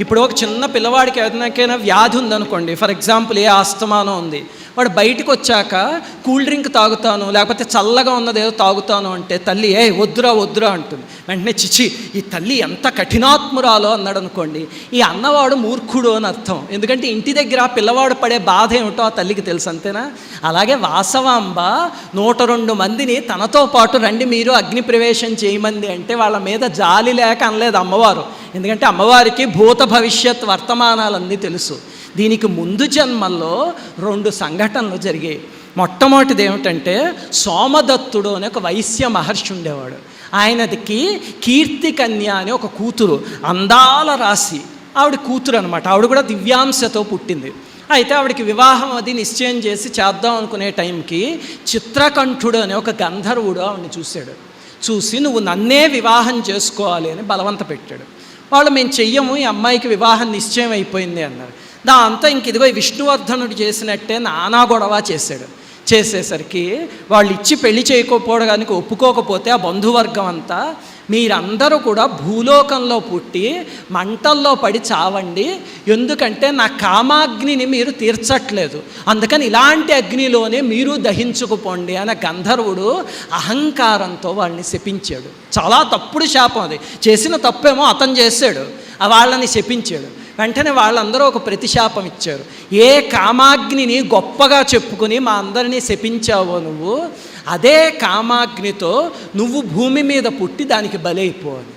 ఇప్పుడు ఒక చిన్న పిల్లవాడికి ఏదైనా వ్యాధి ఉందనుకోండి ఫర్ ఎగ్జాంపుల్ ఏ ఆస్తమానం ఉంది వాడు బయటకు వచ్చాక కూల్ డ్రింక్ తాగుతాను లేకపోతే చల్లగా ఉన్నది ఏదో తాగుతాను అంటే తల్లి ఏ వద్దురా వద్దురా అంటుంది. వెంటనే చిచి ఈ తల్లి ఎంత కఠినాత్మురాలో అన్నాడు అనుకోండి ఈ అన్నవాడు మూర్ఖుడు అని అర్థం. ఎందుకంటే ఇంటి దగ్గర ఆ పిల్లవాడు పడే బాధ ఏమిటో ఆ తల్లికి తెలుసు అంతేనా? అలాగే వాసవాంబ నూట రెండు మందిని తనతో పాటు రండి మీరు అగ్ని ప్రవేశం చేయమంది అంటే వాళ్ళ మీద జాలి లేక అనలేదు అమ్మవారు. ఎందుకంటే అమ్మవారికి భూత భవిష్యత్ వర్తమానాలన్నీ తెలుసు. దీనికి ముందు జన్మల్లో రెండు సంఘటనలు జరిగాయి. మొట్టమొదటిది ఏమిటంటే సోమదత్తుడు అనే ఒక వైశ్య మహర్షి ఉండేవాడు. ఆయనదికి కీర్తి కన్య అని ఒక కూతురు అందాల రాశి. ఆవిడ కూతురు అనమాట ఆవిడ కూడా దివ్యాంశతో పుట్టింది. అయితే ఆవిడకి వివాహం అది నిశ్చయం చేసి చేద్దాం అనుకునే టైంకి చిత్రకంఠుడు అనే ఒక గంధర్వుడు ఆవిడని చూశాడు. చూసి నువ్వు నన్నే వివాహం చేసుకోవాలి అని బలవంత పెట్టాడు. వాళ్ళు మేము చెయ్యము ఈ అమ్మాయికి వివాహం నిశ్చయం అయిపోయింది అన్నారు దాంతో ఇంక ఇదిగో విష్ణువర్ధనుడు చేసినట్టే నానా గొడవ చేశాడు. చేసేసరికి వాళ్ళు ఇచ్చి పెళ్ళి చేయకపోవడానికి ఒప్పుకోకపోతే ఆ బంధువర్గం అంతా మీరందరూ కూడా భూలోకంలో పుట్టి మంటల్లో పడి చావండి. ఎందుకంటే నా కామాగ్నిని మీరు తీర్చట్లేదు. అందుకని ఇలాంటి అగ్నిలోనే మీరు దహించుకుపోండి అనే గంధర్వుడు అహంకారంతో వాళ్ళని శపించాడు. చాలా తప్పుడు శాపం అది. చేసిన తప్పేమో అతను చేశాడు. వాళ్ళని శపించాడు. వెంటనే వాళ్ళందరూ ఒక ప్రతిశాపం ఇచ్చారు. ఏ కామాగ్నిని గొప్పగా చెప్పుకుని మా అందరినీ శపించావో నువ్వు అదే కామాగ్నితో నువ్వు భూమి మీద పుట్టి దానికి బలైపోవాలి